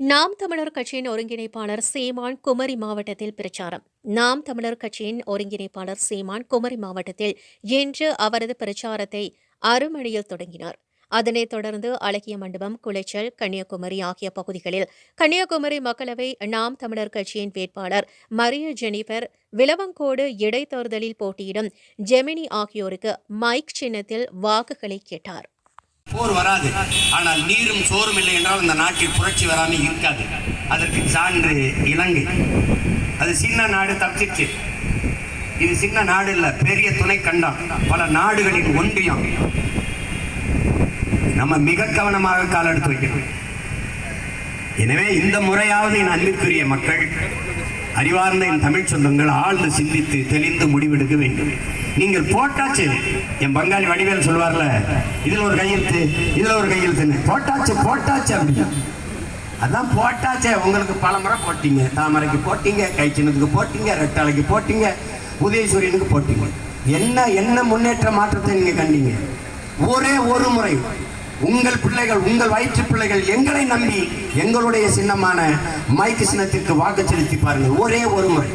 நாம் தமிழர் கட்சியின் ஒருங்கிணைப்பாளர் சீமான் குமரி மாவட்டத்தில் பிரச்சாரம். நாம் தமிழர் கட்சியின் ஒருங்கிணைப்பாளர் சீமான் குமரி மாவட்டத்தில் இன்று அவரது பிரச்சாரத்தை அருமணியில் தொடங்கினார். அதனைத் தொடர்ந்து அழகிய மண்டபம் குளைச்சல் கன்னியாகுமரி ஆகிய பகுதிகளில் கன்னியாகுமரி மக்களவை நாம் தமிழர் கட்சியின் வேட்பாளர் மரிய ஜெனிஃபர் விலவங்கோடு இடைத்தேர்தலில் போட்டியிடும் ஜெமினி ஆகியோருக்கு மைக் சின்னத்தில் வாக்குகளை கேட்டார். போர் வராது. ஆனால் நீரும் சோறும் இல்லை என்றால் இந்த நாட்டில் புரட்சி வராமல் இருக்காது. அதற்கு சான்று இலங்கை. அது சின்ன நாடு தப்பிச்சு இது சின்ன நாடு இல்ல பெரிய துணை கண்டம். பல நாடுகளின் ஒன்றியம். நம்ம மிக கவனமாக கால் எடுத்து வைக்கணும். எனவே இந்த முறையாவது என் அன்பிற்குரிய மக்கள் அறிவார்ந்த என் தமிழ் சொந்தங்கள் ஆழ்ந்து சிந்தித்து தெளிந்து முடிவெடுக்க வேண்டும். நீங்கள் போட்டாச்சு. என் பங்காளி வடிவேல் சொல்வார்ல இதில் ஒரு கையெழுத்து இதில் ஒரு கையெழுத்துன்னு போட்டாச்சு போட்டாச்சு அப்படின்னு அதான் போட்டாச்சே. உங்களுக்கு பல முறை போட்டீங்க. தாமரைக்கு போட்டீங்க கை சின்னத்துக்கு போட்டீங்க ரெட்டாளைக்கு போட்டீங்க உதயசூரியனுக்கு போட்டீங்க. என்ன என்ன முன்னேற்ற மாற்றத்தை நீங்கள் கண்டீங்க? ஒரே ஒரு முறை. உங்கள் பிள்ளைகள் உங்கள் வயிற்று பிள்ளைகள் எங்களை நம்பி எங்களுடைய சின்னமான மைக்கு சின்னத்திற்கு வாக்கு செலுத்தி பாருங்கள் ஒரே ஒரு முறை.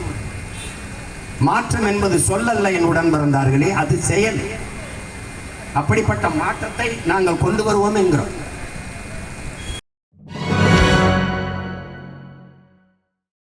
மாற்றம் என்பது சொல்லல்ல என் உடன் பிறந்தார்களே அது செயல். அப்படிப்பட்ட மாற்றத்தை நாங்கள் கொண்டு வருவோம் என்கிறோம்.